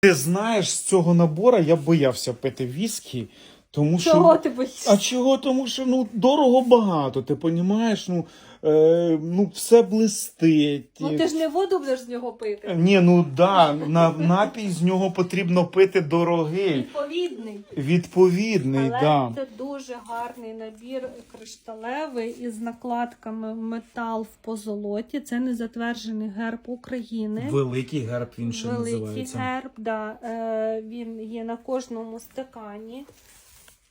Ти знаєш, з цього набора я боявся пити віскі, тому що. Чого ти боїшся? А чого? Тому що ну дорого багато, ти понімаєш? Ну, е, ну все блистить. Ну ти ж не воду будеш з нього пити. Ні, ну да, на напій з нього потрібно пити дорогий, Відповідний. відповідний, Але да. це дуже гарний набір кришталевий із накладками метал в позолоті. Це не затверджений герб України. Великий герб він ще Великий називається. герб, да. е, він є на кожному стакані.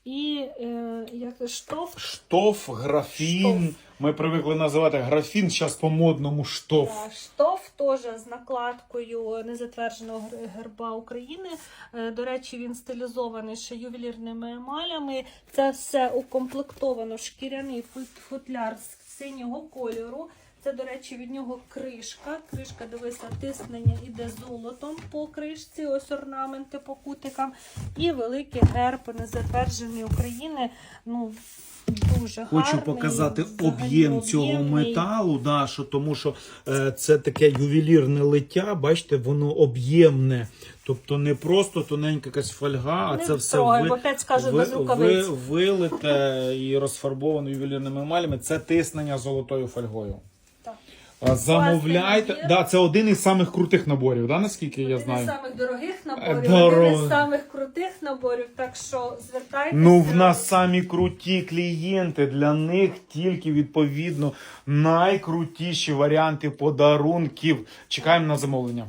І е, як штоф. Штоф, графін. Ми привикли називати графін, зараз по-модному штоф. Да, штоф теж з накладкою незатвердженого герба України. Е, До речі, він стилізований ще ювелірними емалями. Це все укомплектовано шкіряний футляр з синього кольору. Це, до речі, від нього кришка. Кришка, дивися, тиснення іде золотом по кришці, ось орнаменти по кутикам. І великий герб незатверджений України. Ну, дуже Хочу гарний, показати об'єм цього металу, да, що, тому що е, це таке ювелірне лиття, бачите, воно об'ємне. Тобто не просто тоненька якась фольга, а Не це все ви, опять ви, ви, вилите і розфарбовано ювелірними емалями. Це тиснення золотою фольгою. Замовляйте. Да, це один із самих крутих наборів, да, наскільки я Один із знаю. самих дорогих наборів, Дорог... один із самих крутих наборів, так що звертайтеся. Ну, в нас самі круті клієнти. Для них тільки відповідно найкрутіші варіанти подарунків. Чекаємо на замовлення.